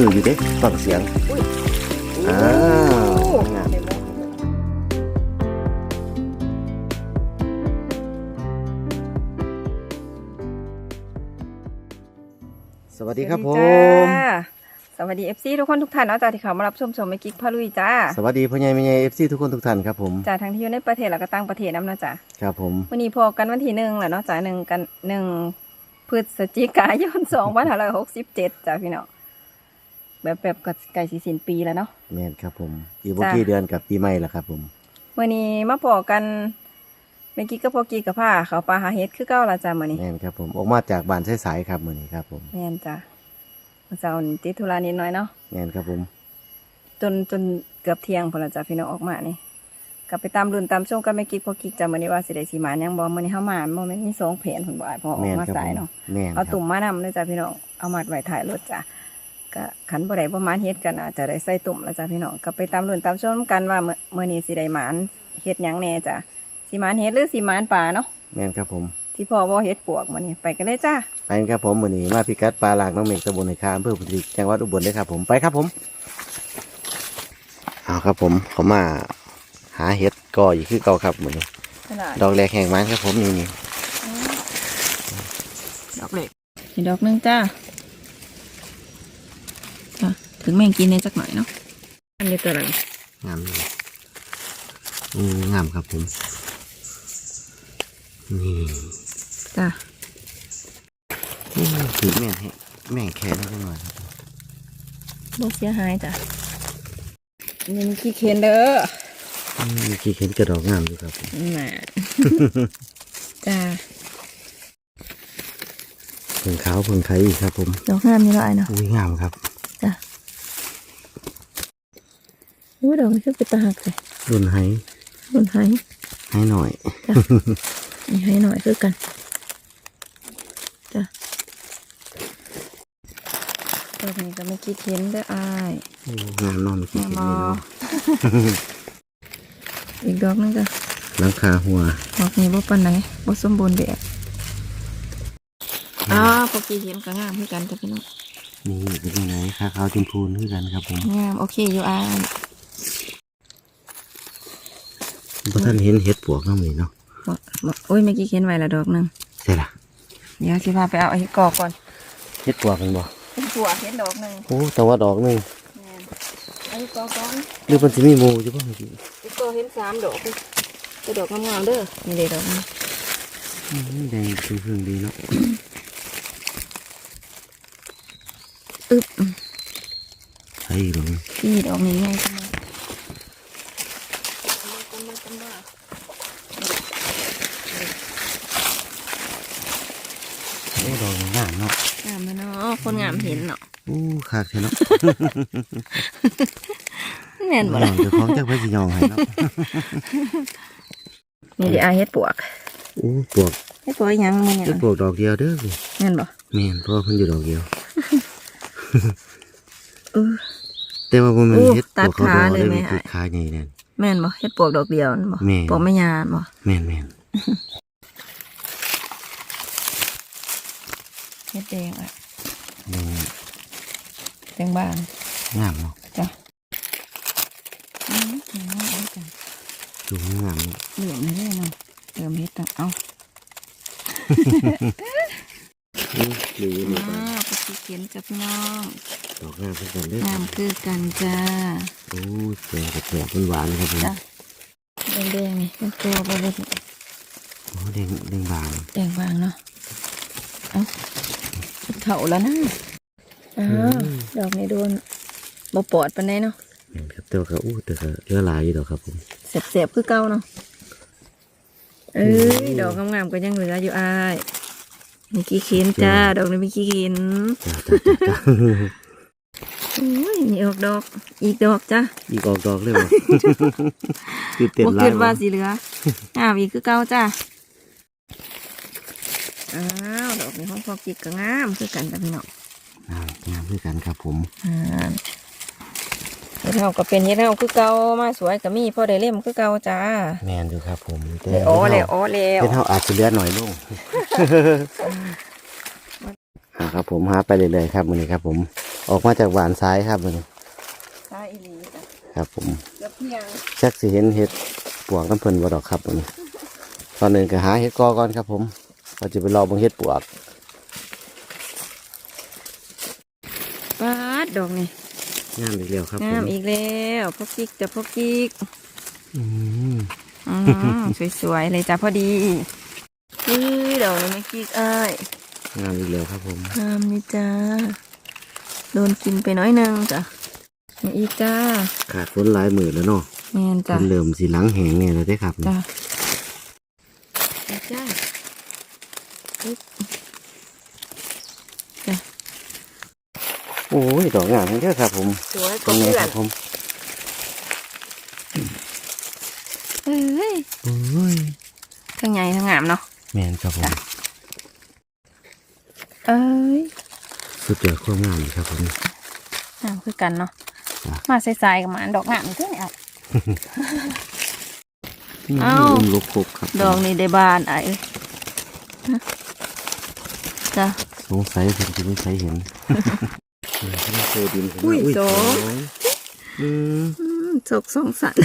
คืออยู่เด้ฟังเสียงอ้าวงามสวัสดีครับผม สวัสดีมจ้าสวัสดีทุกคนทุกท่านเนาะจ้าที่เขามารับชมชมไม่กิ๊กพาลุยจ้า สวัสดีพ่อใหญ่แม่ใหญ่เอฟซีทุกคนทุกท่านครับผมจ้าทั้งที่อยู่ในประเทศแล้วก็ต่างประเทศน้ำเนาะจ้าครับผมวันนี้พอกันวันที่หนึ่งแหละเนาะจ้าหนึ่งกันหนึ่งพฤศจิกายนสองพันห้าร้อยหกสิบเจ็ดจ้าพี่น้อง แบบแบบก็ใกล้สิสิ้นปีแล้วเนาะ แม่นครับผมอีกบ่จ้ะกี่เดือนกับปีใหม่แล้วครับผมวันนี้มาพอกันเมื่อกี้ก็พอกีกับผ้าเขาปลาหาเฮ็ดคือเก้าละจ้ามื่อนี้แม่นครับผมออกมาจากบ้านสายๆครับมื้อนี้ครับผมแม่นจ้าเมื่อเช้านี้ติดธุระนิดหน่อยเนาะแม่นครับผม จนจนเกือบเที่ยงพอละจ้าพี่น้องออกมานี่กลับไปตามรุ่นตามช่วงกันไม่กิ๊กพอกิ๊กจ้ามื่อนี้ว่าสิได้สีหมานยังบอมื่อนี้เข้ามาบ่แม่นมีสองแผนผลบ่ายพอออแม่กนมาครับสายผมเนาะแม่นคเอารับตุ่มมานำเลยจ้าพี่น้องเอามาไว้ถ่ายรถจ้า ก็ขันบ่ได้ประมาณเฮ็ดกันอาจจะได้ใส่ตุ่มแล้วจ้าพี่น้องกลับไปตามรุ่นตามช่วงกันว่าเมื่อมื่อนี้สิได้หมานเฮ็ดหยังแน่จ้าสีหมานเฮ็ดหรือสีหมานป่าเนาะแม่นครับผมที่พ่อว่าเฮ็ดปวกมื่อนี้ไปกันเลยจ้าไปกันครับผมมื้อนี้มาพิกัดปลาหลากน้องเมฆตำบลในคาอำเภอพุทธิจังหวัดอุบลเลยครับผมไปครับผมเอาครับผมเขามาหาเห็ดก่ออีกคือเก่าครับมื้อนี้ขนาดดอกแรกแห่งมันครับผมนี่นี่ดอกเล็กอีกดอกหนึงจ้าจ้ะ ถึงแม่งกินได้จักหน่อยเนาะอันนี้ตัวอะไรงามเลยอืมงามครับผม นี่จ้าอืมถือแม่งให้แม่งแค่ได้จังหน่อยครับบ่เสียหายจ้ะนี่มีขี้เคนเด้ออืมมีกี่เข็นกระดอกงามอยู่ครับผมน่ะจ้าเพิ่งขาวเพิ่งไทยอีกครับผม ดอกงามนี่ละไอ้เนาะอุ้ยงามครับ จ้ะ อู้ดอกนี่คือเป็นตาหักเลยรุ่นไฮบนไห้ให้หน่อยนี่ให้หน่อยคือกันจ้ะดอกนี้ก็ไม่คิดเห็นเด้ออายโอ้งามเนอนกี่แม่เข็นมอนี่เนาะอีกดอกนึงจ้ะหลังคาหัวดอกนี้บ่ปานไหนบ่สมบูรณ์แบบอ้าพอกี้เห็นก็งามคือกันจ้ะพี่น้องนี่เป็นยังไงขาขาวชมพูนคือกันครับผมงามโอเคอยู่อาย พระท่านเห็นเห็ดปวกน้ำนี่เนาะบ่บ่โอ้ยเมื่อกี้เห็นไว้ละดอกหนึงใช่ล่ะเดี๋ยวสิพาไปเอาไอ้กอกก่อนเห็ดปวกกันบ่เป็นตัวเห็นดอกหนึงโอ้แต่ว่าดอกหนึงแม่นไอ้กอกก่อนหรือมันจะมีหมูอยู่บ้างจริงไอ้กอกเห็นสามดอกเลยแต่ดอกงามๆเด้อนี่เด้ดอกนี้อืมแดงพึ่งๆดีเนาะอึบใช่หรือพี่ดอกนี้ไงกันมากันมา เอ้ดอกงามเนาะ งามไหมเนาะ คนงามเห็นเนาะอู้ขากเถอะเนาะแม่นบ่บ่ล่ะเจะคล้าของจากพระสิยองให้เนาะนี่ดิอาเฮ็ดปวกอู้ปวกเฮ็ดปวกอีหยังมึงเนี่ยเฮ็ดปวกดอกเดียวเด้อสิแม่นบ่แม่นเพราะว่าเพิ่นอยู่ดอกเดียวเออแต่ว่าบ่แมันอู้เฮ็ดปตัดวกเขาดอกขาเลยได้ไหมมันคืออ้ายขาใหญ่นั่นแม่นบ่เฮ็ดปวกดอกเดียวนั่นบ่แม่ปวกไม่ยานบ่แม่นแม่นเฮ็ดแดงอะแม่ นแดงบางงามเนาะจ้ะอืมงามเอาจังดูงามเนาะเหลือมเลยเนาะเหลือมเฮ็ดตังเอาอู้ดีนี่อ้าวไปสิเขียนกับพี่น้องดอกงามเพิ่นกันเด้องามคือกันจ้าโอ้แก่กับแก่เป็นหวานครับผมจ้ะแดงๆนี่เป็นตัวบ่ได้โอ้แดงแดงบางแดงบางเนาะ เอาเถาแล้วนะอ้าวดอกนี้โดนบ่ปอดปานใดเนาะแม่นครับแต่ว่าก็อู้แต่ก็เหลือหลายอยู่ดอกครับผมเสียบๆคือเก่าเนาะเอ้ยดอกงามๆก็ยังเหลืออยู่อ้ายมีกี่เข็นจ้าดอกนี้มีกี่เข็นจ้าจ้าจ้าจ้าโอ้ยมีออกดอก อีกดอกจ้าอีกออกดอกเลยบ่คือเต็มบ่ลาคิยดว่าสิเหลืองามอีกคือเก่าจ้า อ้าวดอกนี้ของพ่อกิกก็งามคือกันจ้ะพี่น้องงามงามคือกันครับผมอ่าเฮ็ดเฮาก็เป็นเฮ็ดเฮาคือเก่ามาสวยก็มีพอได้เล่มคือเก่าจ้าแมนอยู่ครับผมแต่เลยอ๋อเลยอ๋อแล้วเป็นเท่าอาจจะเหลือหน่อยลงอ่าครับผมหาไปเรื่อยๆครับมื้อนี้ครับ ผม ออกมาจากหวานซ้ายครับมันซาอีหลีจ้ะครับ ผมเกือบเที่ยงจักสิเห็นเห็ดปวกน้ำเพิ่นบ่ดอกครับมันตอนนึงก็หาเห็ดกอก่อนครับผม เราจะไปรอเบางเห็ดปวกปาดดอกนี่งามอีกแล้วครับผงามมอีกแล้วพกกิ๊กจะพกกิ๊กอืมอืมสวยๆเลยจ้ะพอดีอุ้ยดอกนี้ไม่กิ๊กเอ้ยงามอีกแล้วครับผมงามนี่จ้าโดนกินไปน้อยหนึงจ้ะนี่อีกจ้าขาดฝนหลายหมื่นแล้วเนาะแม่นจ้ะเป็นเริ่มสีหลังแหงเนี่ยเลยได้อครับจ้ะอีกจ้าอึ๊บจ้ะ โอ้ยดอกงามเยอะครับผมสวยกตรว่างนี้เพื่อคนรับผมเอ้ยโอ้ยทั้งใหญ่ทั้งงามเนาะแมนครับผมจ้ะเอ้ยสุดยอดความงามเลยครับผมงามคือกันเนาะจ้ะมาใส่ๆกับหมาดอกงามเท่าไหร่เอ้าอุ้มลูกครบครับ ดอกนี้ได้บานไอ้เอ้ยฮะ จ้ะสงสัยผมจะไม่ใช้เห็นไม่เคยดินผมอุ้ยว่าโสอืมอืมจกสองสัน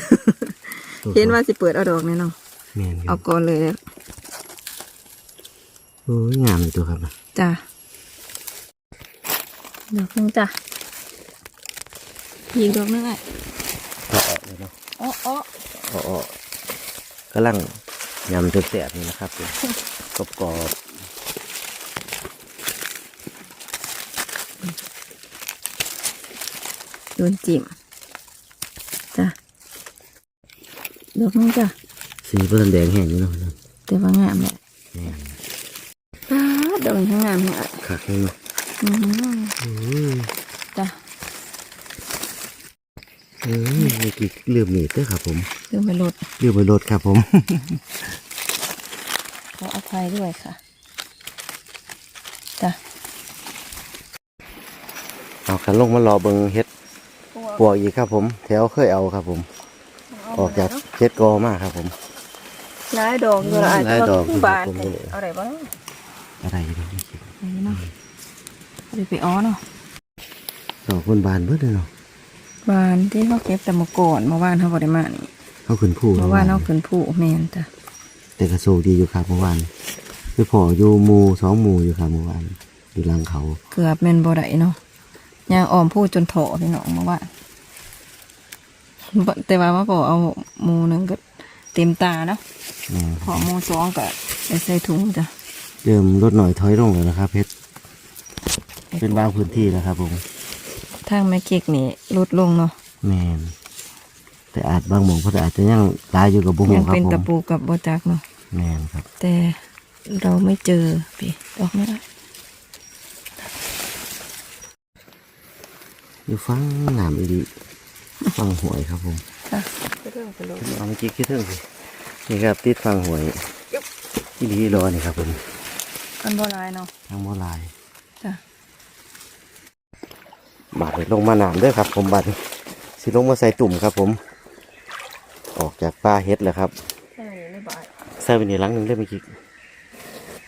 เห็นว่าสิเปิดเอาดอกนี่เนาะแมนคเอารับก่อนเลยแล้วโอ้ยงามเลยตัวครับจ้ะดอกหนึงจ้ะอีกดอกหนึงอะก็ออกเลยเนาะอ๋ออ๋อออกออกกำลังยำจนแสบนี่นะครับกรอบกรอบ โด นจิ้มจ้ะดอกหนึงจ้ะๆสีเพื่อนแดงแห้งอยู่เนาะแต่ว่างามแหละแม่นป้าดดอกนี้ทั้งงามเนี่ยคักเลยเนาะอืมอืมจ้ะเอ้ยเมื่อกี้เรือมีดเด้วยครับผมเรื่องไปรถเรือไปรถครับผมขออภัยด้วยค่ะจ้ะเอาขันลงมารอเบิงเฮ็ด ปวกอีกครับผม แถวเคยเอาครับผม ออกจากเฮ็ดกอมาครับผมหลายดอกอยู่ละอาจหลายจะดอกคู่บานอยู่แต่เอาอะไรบ้างอะไรอยู่นี่นี่เนาะเอาไปอ้อเนาะดอกคนบานเบิดเลยเนาะบานที่เขาเก็บแต่เมื่อก่อนเมื่อวานเขาบริมานี่เขาขึ้นผู้เมื่อวานเขาขึ้นผู้แมนจ้ะแต่กระโซกดีอยู่ครับเมื่อวานไปพออยู่หมูสองหมูอยู่ครับเมื่อวานอยู่หลังเขา เกือบแมนบ่ได้เนาะยางออมพูดจนโถพี่น้องเมื่อวาน บ่แต่ว่ามาบอกเอาหมูหนึงก็เต็มตาเนาะแม่นพอหมูสองก็ไปใส่ถุงจ้ะเริ่มลดหน่อยถอยลงแล้วนะครับเพชรเป็นบางพื้นที่แล้วครับผมทางแม่เก๊กนี่ลดลงเนาะแมนแต่อาจบางหมองเพราะอาจจะยังตายอยู่กับบุ้งยังครับเป็นผมตะปูกับโบจักเนาะ แมนครับแต่เราไม่เจอพี่ดอกไม่ได้อยู่ฟังหนามอีดี ฟังหวยครับผมค่ะเรื่องไปลงเอาเมื่อกี้คิดถึงสินี่ครับติดฟังหวยอีดีรอนี่ครับผมอันโบราณเนาะทางโมลายจ้ะบาดนี้ลงมาหนามเด้อครับ ผมบาดนี้สิลงมาใส่ตุ่มครับผม ออกจากป่าเฮ็ดแล้วครับใช่ไม่บาดใส่ไปในหลังหนึ่งได้ไหมคิก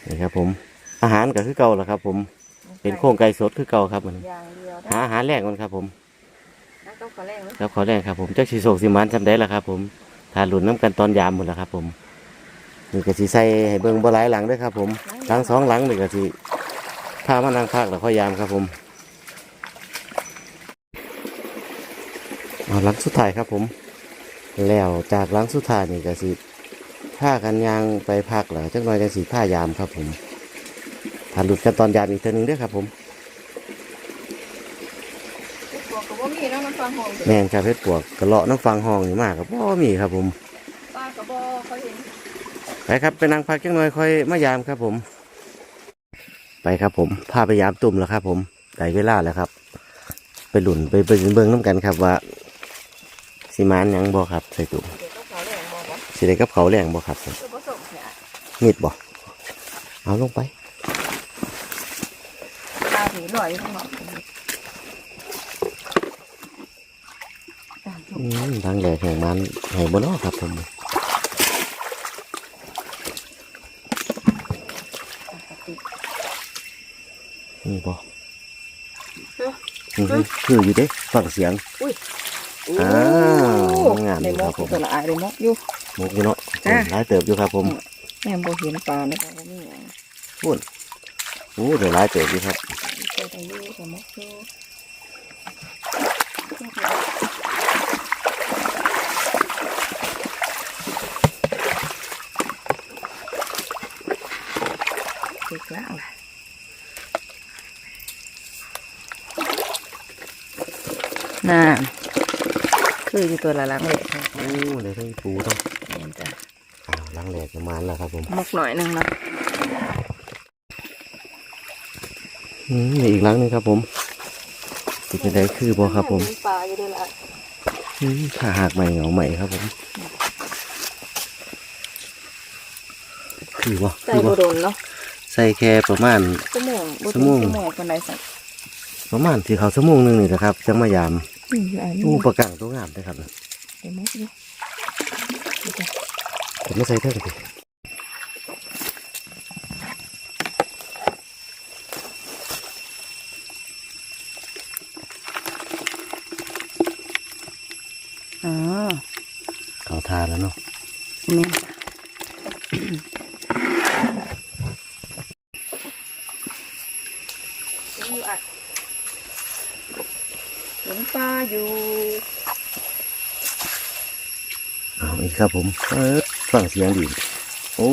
นี่ครับ ผม อาหารก็คือเก่าแหละครับ ผม เป็นโครงไก่สดคือเก่าครับมันอย่างเดียวหาอาหารแรกมันครับ ผมนะต้อง ขอแรงไหมครับขอแรกครับผมจักสีโศกสีมันจำได้ละครับ ผมทาหลุนน้ำกันตอนยามหมดแล้วครับ ผมนี่ก็สีใส่ให้เบิ่งบ่หลายหลังเด้วยครับ ผมหลังสองหลังนี่ก็สีพามานั่งพักแล้วค่อยยามครับ ผมเอาหลังสุดท้ายครับ ผม แล้วจากหลังสุดท้ายนี่ก็สิผ้ากันยางไปพักแล้วจักหน่อยจังสีผ้ายามครับ ผมทาหลุดกันตอนยามอีกเทีนึงเด้วยครับ ผม บอกกับว่ามีแล้วน้ำฟังหอมแมนครับเพชรปวกกระเลาะน้ำฟังห้องนี่มากครับพ่มีครับผมป้ากระบอเขาเห็นไปครับไปนั่งพักจังหน่อยค่อยมายามครับผม ไปครับผมพาไปยามตุ่มแล้วครับ ผมได้เวลาแล้วครับ ไปหลุนไปไปเบิ่งน้ำกันครับว่าสิมานหยังบ่ครับใส่ตุ่มเดี๋ยวต้องขอแรงบอกว่าสิได้กับเขาวแรงบ่ครับผมคือผสมเนี่ยมีดบ่เอาลงไปตาสีลอยอยู่ข้างนอก อืม ทางแหลกแห่งมันแห่งบนนอกครับผมปกตินี่บ่อือฮึคืออยู่เด้ฟังเสียงอุ้ยอ้าวงามในอยู่มครักบผมตัวละอายในมกอยู่มุกอยู่เนาะจ้ะหลายเติบอยู่ครับผมแม่บ่เห็นปลาเลยค่ะว่ามีหยังพูดโอ้เดี๋ยวหลายเติบอยู่ครับ เจอแต่อยู่แต่มกอยู่ติดแล้วล่ะน่าคืออยู่ตัวละหลังเลยค่ะโอ้เดี๋ยวทั้งปูต้องแม่นจ้ะอ้าวล้างแหลกประมาณแล้วครับผมมกหน่อยหนึงเนาะอืมมีอีกหล้างหนึงครับผมติดเป็นไดคือบ่ครับผมปลาอยู่ด้วยล่ะอืมถ้าหากใหม่เหงาใหม่ครับผมคือบ่ใจคือบ่บ่โดนเนาะ ใส่แค่ประมาณชั่วโมงบ่ชั่ถึวงโมงชั่วโมงปานใดสักประมาณที่เขาสมงหนึงนี่นะครับจังมายามอืมอันนี้อู้ประกังตัวงามเลยครับเดี๋ยวมกอยู่นี่จ้ะผมไม่ใส่เท่าไหร่อ๋อเขาทานแล้วเนาะนี่อยู่อะเห็นปลา อยู่เอาอีกครับผมเออฟังเสียงดีโอ้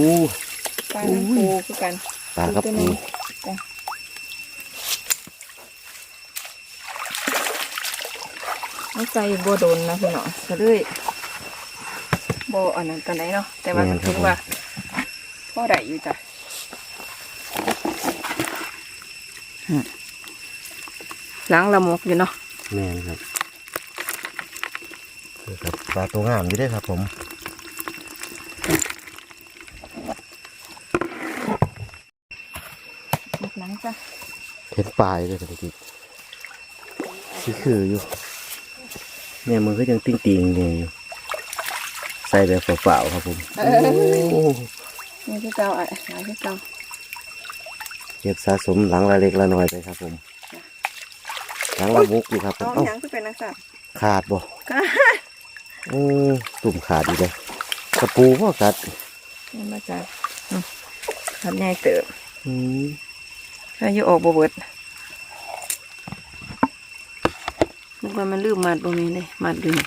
ปลาน้ำปูคือกันปลากับตัวปูนี้จ้ะเอาใจโบโดนนะพี่เนาะก็เลยโบอันนั้นกันไหนเนาะแต่ว่าก็ถือว่าพ่อได้อยู่จ้ะอืมล้างละมกอยู่เนาะแม่นครับ คือครับปลาตัวงามอยู่เด้วยครับผมมกล้างจ้ะเห็นปลายเลยครับพี่คือคืออยู่เนี่ยมันก็ยังติ้งติงๆเนี่ยอยู่ใส่แบบเปล่าๆครับผมโอ้นี่คือเก่าอะหาคือเก่าเก็บสะสมหลังละเล็กละน้อยไปครับ ผมหลังละมุกอยู่ครับผมเอาเอ้าหยังคือเป็นนักสัตว์ขาดบ่ค่ะ โอ้ตุ่มขาดอีกเลยกระปูก็กัดนี่มาจากอืมขันใหญ่เติบอืมถ้าอยู่ออกบ่เบิดนึกว่ามันลืมมัดบ่มีเลยมัดอยู่นี่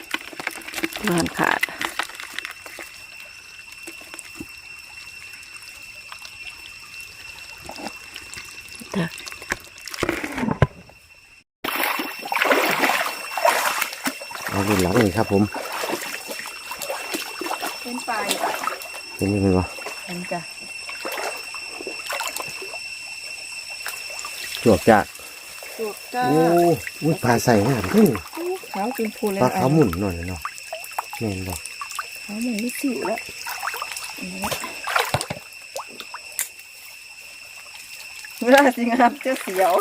มันขาดจ้ะเอาดูหลังนี่ครับผม เป็นปลาอยู่ เห็นไหมวะเห็นจ้ะจวกจากจุกจ้าโอ้อุ้ยปลาใส่งามขึ้นขาวเป็นพูเลยปลาขาวหมุนหน่อยเนาะแม่นบ่ขาวหมุนนี่สิวแล้วเวลาสิงามเจ้าเสียว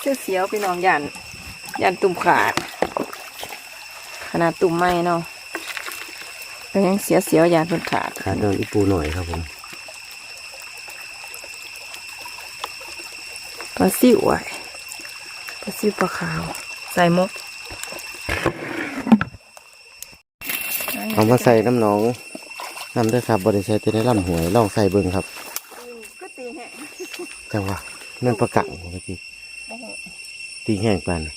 เจ้าเสียวพี่น้องยันยันตุ่มขาด ขนาดตุ่มไม่เนาะ ก็ยังเสียเสียวยันเพิ่นขาดขาดโดนอีปูหน่อยครับผมปลาซิวไว้ปลาซิวปลาขาว ใส่มกเอามาใส่น้ำหนองน้ำด้วยครับบริใส่จะได้ลำหวยลองใส่เบิ่งครับก็ตีแห้งจังหวะนั่นประกังเมื่อกี้ตีแห้งปลานะ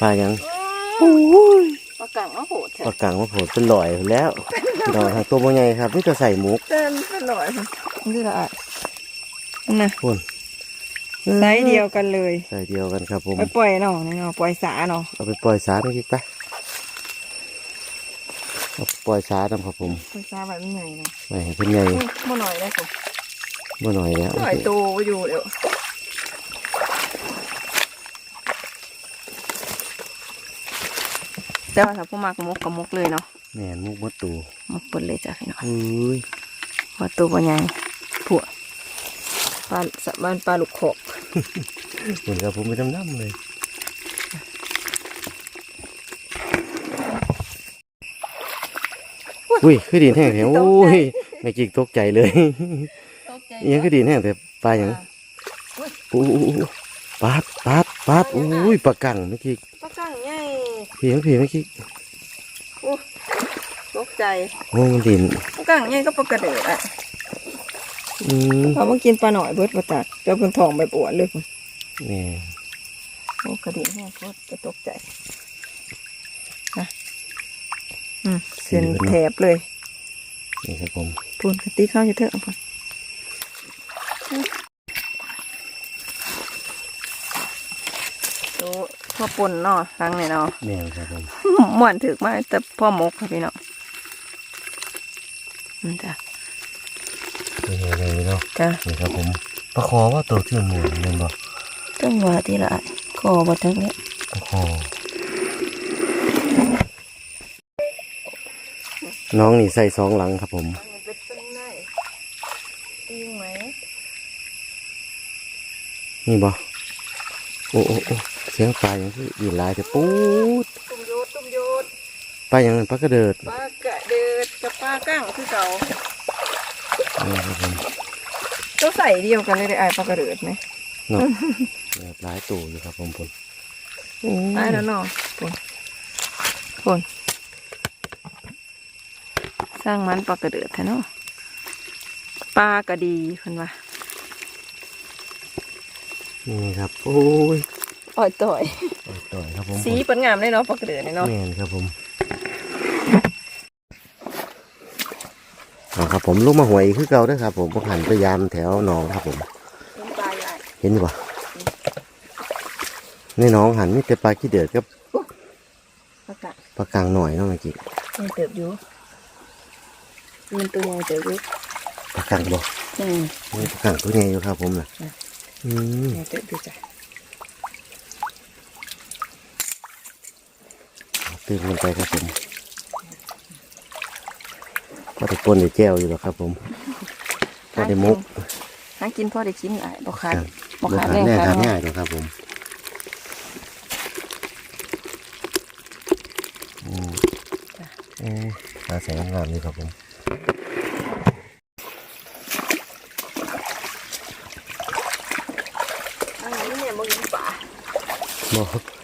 ปลายังป ลากังเอาโหดแท้ปลากังมาโผล่เป็นลอยแล้วดอกทางตัวบ่ใหญ่ครับนี่จะใส่หมุกเต้นเป็นหน่อยนี่ละอะนะคุณไซส์เดียวกันเลยใส่เดียวกันครับผม ไปปล่อยเนาะนี่เนาะปล่อยสาเนาะเอาไปปล่อยสาไม่คิดไปเอาไปปล่อยสาดำครับผมปล่อยสาแบบนี้ไงเนาะไม่ให้เป็นไงอุ้ยบ่หน่อยได้สิบ่หน่อยแล้วหน่อยโตอยู่เดี๋ยว แต่ว่าถ้าผู้มักมกกับมกเลยเนาะแม่นมุกมัดตูมกเปิดเลยจ้ะพี่น้องอุ้ยว่าตัวบ่ใหญ่ผัวปลาสะบ้านปลาลูกขอกเหมือนกับผมไปดำน้ำเลยอุ้ยคือดินแห้งแถวโอ้ยไม่จิกตกใจเลยตกใจอิหยังคือดินแห้งแต่ปลาอย่างปูปัดปัดปัดอุ้ยปลากังเมื่อกี้ปลากังใหญ่ พี่เมื่อกี้เมื่อกี้โอ้ตกใจโอ้มันดินปลากังใหญ่ก็ปลากระเดิดอะอืมเขามากินปลาหน่อยเบิดมาตักเจ้าเพิ่นทองไปปวดเลยพุ่นนี่โอ้กระดิ่งแห้งโคตรจะตกใจนะอืมเส้นแถบเลยนี่ครับผมพูนกะติเข้าอยู่เถอะพุ่นโอ้ พ่อปุ่นเนาะครั้งนี้เนาะแม่นครับผมม่วนถึกมาแต่พ่อมกค่ะพี่เนาะมันจ้ะเป็นยังไงเนาะจ้ะนี่ครับผมปลาคอว่าตัวที่มันหมุนเงินบ่ต้องว่าทีละคอบ่ทั้งนี้ปลาคอน้องนี่ใส่สองหลังครับผมมันเป็นต้นไม้ตีงไหมนี่บ่โอ้โอ้โอ้ เสียงปลาอย่างที่อีหลายแต่ปูดตุ้มโยดตุ้มโยดปลาอย่างนั้นปลากระเดิดปลากระเดิดกับปลาก้างคือเก่านี่ครับผมต้องใส่เดียวกันเลยได้ไอ้ายปลากระเดิดไหมเนาะแบบหลายตัวอยู่ครับผมผมโอ้ได้แล้วเนาะปุ่นปุ่นสร้างมันปลากระเดิดแท้เนาะปลากระดีเพิ่นว่านี่ครับ โอ้ย อ่อยต่อยเอาต่อยครับผมสีเปิ้นงามเลยเนาะปลากระเดิดนี่เนาะแม่นครับผมเอาครับผมลูกมาหวยคือเก่าเด้วยครับผมผมหันพยายามแถวหนองครับผม เป็นปลาใหญ่เห็นอยู่ปะในหน้องหันมีแต่ปลาขี้เดือดกับปลากระปลากลางหน่อยเนาะเมื่อกี้มันเติบอยู่มันตัวใหญ่เติบอยู่ปลากลางบ่อืมมีปลากลางตัวใหญ่อยู่ครับผมน่ะอืมอืม ใหญ่เติบอยู่จ้ะ ตื่นกันไปครับผมก็ได้ปนได้แก้วอยู่หรอกครับ ผมก็ได้มุกหากินพ่อได้กินหลายบ่ขาดครับบ่ขาดแน่แรงขาดขาดง่ายนะครับ ผมอืมเอ๊ะปลาแสงงามนี่ครับผมอันนี้เนี่ยบ่กินปลาบอก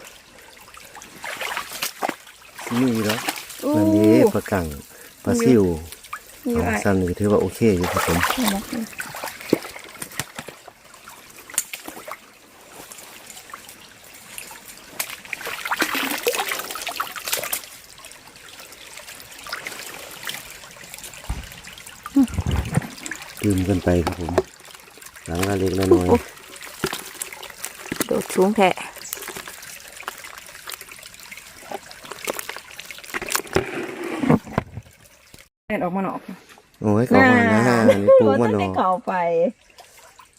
มีแล้วอู้นั่นนี้ปลากังปลาซิวมีของไอ้ซันนี่ถือว่าโอเคอยู่ครับผมหมกอยู่ตื่นกันไปครับผม หลังละเล็กละน้อย โดดสูงแท้แม่ นออกมาหนอกโอ้ยเข้ามานะนี่ปูมาเพิ่เนได้อเข้าไป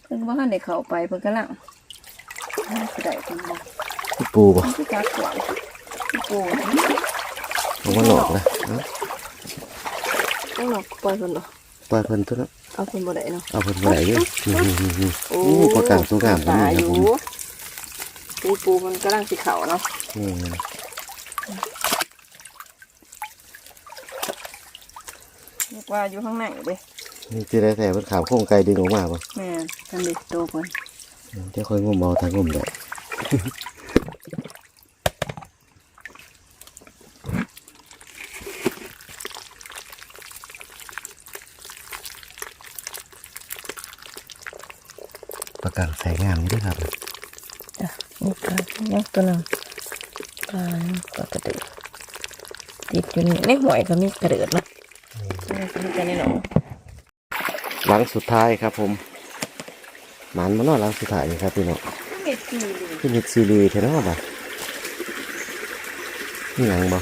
เพิ่งว่าได้เข้าไปเพิ่นกำลังสิได้เพิ่นบ่ปูบ่มันคือจักกว่าพี่ปูผมว่าหลอกนะเอ้าต้องหนอกปล่อยเพิ่นบ่ปล่อยเพิ่นตัวเนาะเอาเพิ่นบ่ได้เนาะเอาเพิ่นไปไหนอยู่นี่นี่นี่โอ้ปลากังตัวงามตัวตานี้อครับยู่ผมพี่ปูมันกำลังสิเข้าเนาะ นี่ นึก ว่าอยู่ข้างในเด้นี่จะได้แต่เพิ่นขามโค้งไกลดึงออกมาบ่แม่นทันเด็กโตเพิ่นเดี๋ยวค่อยงมเอาทางงมได้ปลากังใส่งามนี่ด้วยครับจ้ะนี่ปลาเนี่ยตัวนึงปลาปลากระเดือติดอยู่นี่ในหวยก็มีกระเดือดเนาะ นี่ก็มีแต่ในหนองหลังสุดท้ายครับผมหมันมานอนหลังสุดท้ายนี่ครับพี่น้องเม็ดสีพี่นิดซีรีส์เทนอบ่นี่หยังบ่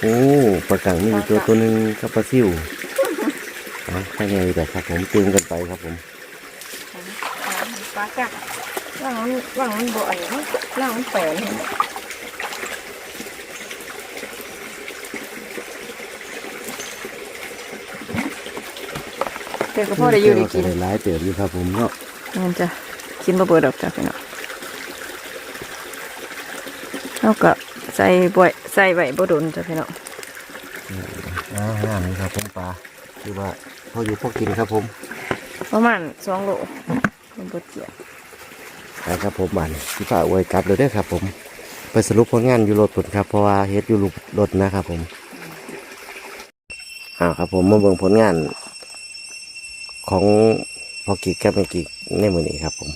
โอ้ปลากังมีอยู่ตัวตัวหนึ่งกับปลาซิวอ๋อแค่ไงแบบครับผมตื่นกันไปครับผมปลากะว่างมันว่างมันบ่อนเนาะว่างมันแปล เห็นไหมเด็กก็พ่อได้อยู่ได้กินได้หลายเติบอยู่ครับผมเนาะมันจะกินบะเบิดดอกจ้ะพี่น้องแล้วก็ใส่บ่อยใส่ใบบ่โดนจ้ะพี่น้องอ่างามนี่ครับผมปลาคือว่าพออยู่พอกินครับผมประมาณสองโลมันบดเจียไปครับผมบ้านพี่ฝ่าอวยกลับเลยเด้อครับ ผม ไปสรุปผลงานอยู่รถผลครับเพราะว่าเฮ็ดอยู่รถนะครับผมอ้าวครับผมมาเบิ่งผลงาน ของพอกิกกับแม่กิกในมือนี้ครับผม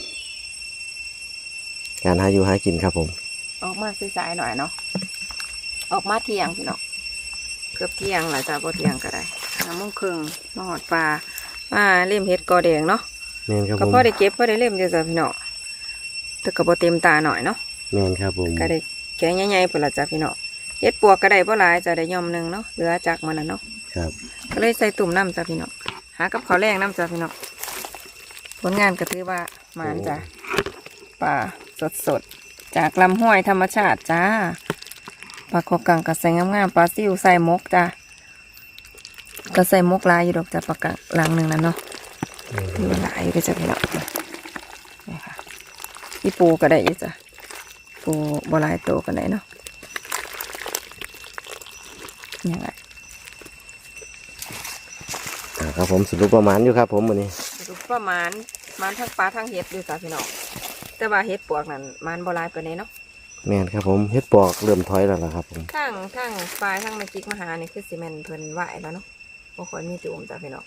การหาอยู่หากินครับผม ออกมาสายๆหน่อยเนาะออกมาเที่ยงพี่น้องเกือบเที่ยงหละจ้าบ่เที่ยงก็ได้ห้าโมงครึ่งมาหอดปลามาเล่มเฮ็ดกอแดงเนาะแมนครับผก็มพอได้เก็บพอได้เล่มเดียวจ้ะพี่น้องแต่ก็บ่เต็มตาหน่อยเนาะแมนครับผมก็ได้แกงใหญ่ๆพุ่นละจ้ะพี่น้องเฮ็ดปวกก็ได้บ่หลายจ้ะได้ย่อมหนึงเนาะเหลือจากมันน่ะเนาะครับ ก็เลยใส่ตุ่มน้ำจ้ะพี่น้อง หากับข้าวแรงน้ำจ้ะพี่น้องผลงานก็ถือว่าหมานจ้ะปลาสดๆจากลำห้วยธรรมชาติจ้าปลาคอกังกระใส่งามๆปลาซิวใส่มกจ้ะก็ใส่มกหลายอยู่ดอกจ้ะปลากังลังหนึ่งนั่นเนาะถือว่าหลายอยู่เด้อจ้ะพี่น้องนี่ค่ะอีปูก็ได้อยู่จ้ะปูบหลายโตกันได้เนาะยังไงอ่า ครับผมสรุปประมาณอยู่ครับ ผมวันนี้ดูประมาณมันทั้งปลาทั้งเห็ดอยู่จ้ะพี่น้องแต่ว่าเห็ดปวกนั่นมันบหลายไปานใดเนาะแมนครับผมเฮ็ดปอกเริ่มถอยแล้วล่ะครับผมทั้งทั้งปลายทั้งแมจิกมาหานี่คือซีเมนเพิ่นไหวแล้วเนาะบ่ค่อยมีจุ่มจ้ะพี่น้อง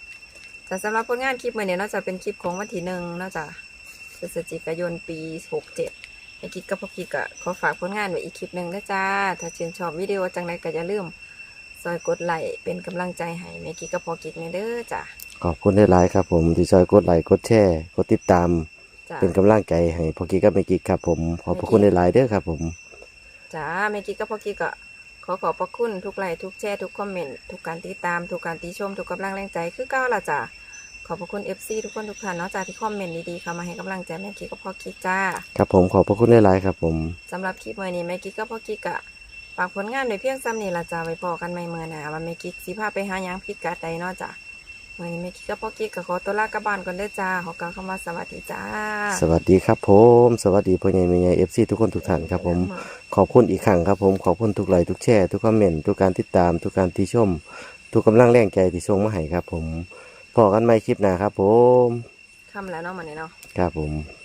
แต่สำหรับผลงานคลิปมื้อนี้เนาะจะเป็นคลิปของวันที่หนึ่งเนาะจ้ะพฤศจิกายนปีหกเจ็ดไอกิ๊กกับพ่อกิ๊กอะขอฝากผลงานไว้อีกคลิปหนึ่งนะจ้าถ้าชื่นชอบวิดีโอจังไรก็อย่าลืม ซอยกดไลค์เป็นกำลังใจให้แม่กิ๊กกับพ่อกิ๊กในเด้อจ้าขอบคุณได้หลายๆครับผมที่ช่วยกดไลค์กดแชร์กดติดตาม จ้าเป็นกำลังใจให้พอกี้กับแม่กิ๊กครับผมขอบพระคุณได้หลายๆเด้อครับผม จ้าแม่กิ๊กกับพ่อกิ๊กอะขอขอบพระคุณทุกไลค์ทุกแชร์ทุกคอมเมนต์ทุกการติดตามทุกการติชมทุกกำลังแรงใจคือเก้าละจ้าขอบพระคุณ FC ทุกคนทุกท่านเนาะจ้าที่คอมเมนต์ดีๆเข้ามาให้กำลังใจแม่กิ๊กกับพ่อกิ๊กจ้า ครับผมขอบพระคุณได้หลายๆครับผม สำหรับคลิปมื่อนี้แม่กิ๊กกับพ่อกิ๊กอะ ฝากผลงานโดวยเพียงซ้ำนี่ละจ้าไว้พอกันใหม่เมื่อหนาว่าแม่กิ๊กสิพาไปหาหยังพิกัดใดเนาะจ้ามื่อนี้แม่กิ๊กกับพ่อกิ๊กก็ขอตัวลากลับบ้านก่อนเด้อจ้าขอกล่าวคำว่าสวัสดีจ้า สวัสดีครับผม สวัสดีพ่อใหญ่แม่ใหญ่เอฟซีทุกคนทุกท่านครับผม ขอบคุณอีกครั้งครับผม ขอบคุณทุกไลค์ทุกแชร์ทุกคอมเมนต์ทุกการติดตามทุกการติชม ทุกกำลังแรงใจที่ส่งมาให้ครับผมพอกันใหม่คลิปหน้าครับผม คำแล้วเนาะมันนี้เนาะ ครับผม